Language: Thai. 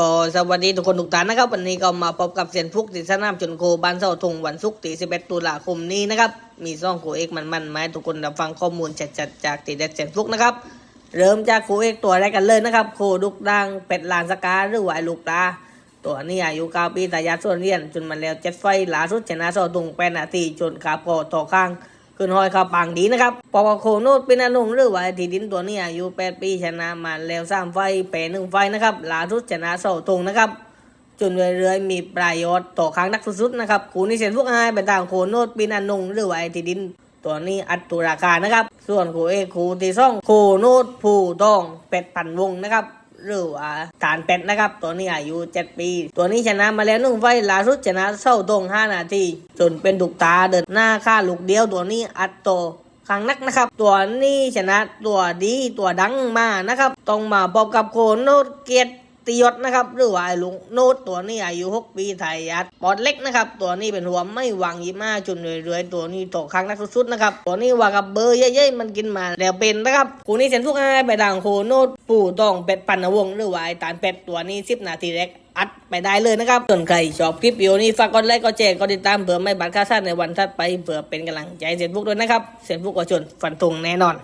ก็สวัสดีทุกคนทุกท่านนะครับ วันนี้ก็มาพบกับเซียนฟุกที่สนามชนโคบ้านเสาธงวันศุกร์ที่11ตุลาคมนี้นะครับ มีซ่องโคเอกมันมันๆมาให้ทุกคนรับฟังข้อมูลจัดๆจากตีเด็ดเซียนฟุกนะครับ เริ่มจากโคเอกตัวแรกกันเลยนะครับ โคดุกดังเป็ดลานสกาหรือหวายลูกตาตัวนี้อายุเก้าปีทายาส่วนเรียน จนมันแล้วเจ็ดไฟหลาสุดชนะเสาธงแปดนาทีจนขาพอต่อข้าง ขึ้นหอยเขาปางดีนะครับปอกโคโนดเป็นอนุหรือว่าที่ดินตัวนี้อายุ8ปีชนะมาแล้วสามไฟแปรหนึ่งไฟนะครับลาทุดชนะเสาธงนะครับจนเรื่อยๆมีประโยชน์ต่อครั้งนักสุดๆนะครับคูนี้เซนพวกอายเป็นต่างโคโนดเป็นอนุหรือว่าที่ดินตัวนี้อัตตุราคานะครับ ส่วนโคเอกโคที่ซ่องโคโนดผู้ต้องเป็ดปันวงนะครับ หรือว่าฐานเป็ดนะครับ ตัวนี้อายุ 7 ปี ตัวนี้ชนะมาแล้วหนึ่งไฟล่าสุดชนะเศร้าตรง5 นาทีจนเป็นดุกตาเดินหน้าค่าลูกเดียวตัวนี้อัดโตครั้งนักนะครับ ตัวนี้ชนะตัวดีตัวดังมานะครับ ต้องมาพบกับโคโนเกียรติ ยศนะครับหรือว่าลุงโนดตัวนี้อายุ 6 ปีไทยยัดปอดเล็กนะครับตัวนี้เป็นหัวไม่วางยิมาจนเรื่อยๆตัวนี้โตครั้งนักสุดๆนะครับตัวนี้ว่ากับเบอร์เย้ยๆมันกินมาแล้วเป็นนะครับคูนี้เซนทุกง่ายไปดังโคโนดปู่ต้องเป็ดปันวงหรือว่าไอ้ตานเป็ดตัวนี้10นาทีแรกอัดไปได้เลยนะครับส่วนใครชอบคลิปวิดีโอนี้ฝากกดไลค์กดแชร์กดติดตามเผื่อไม่บัดค่าสั้นในวันถัดไปเผื่อเป็นกำลังใจเซนฟุกด้วยนะครับเซนฟุกก็ชนฟันธงแน่นอน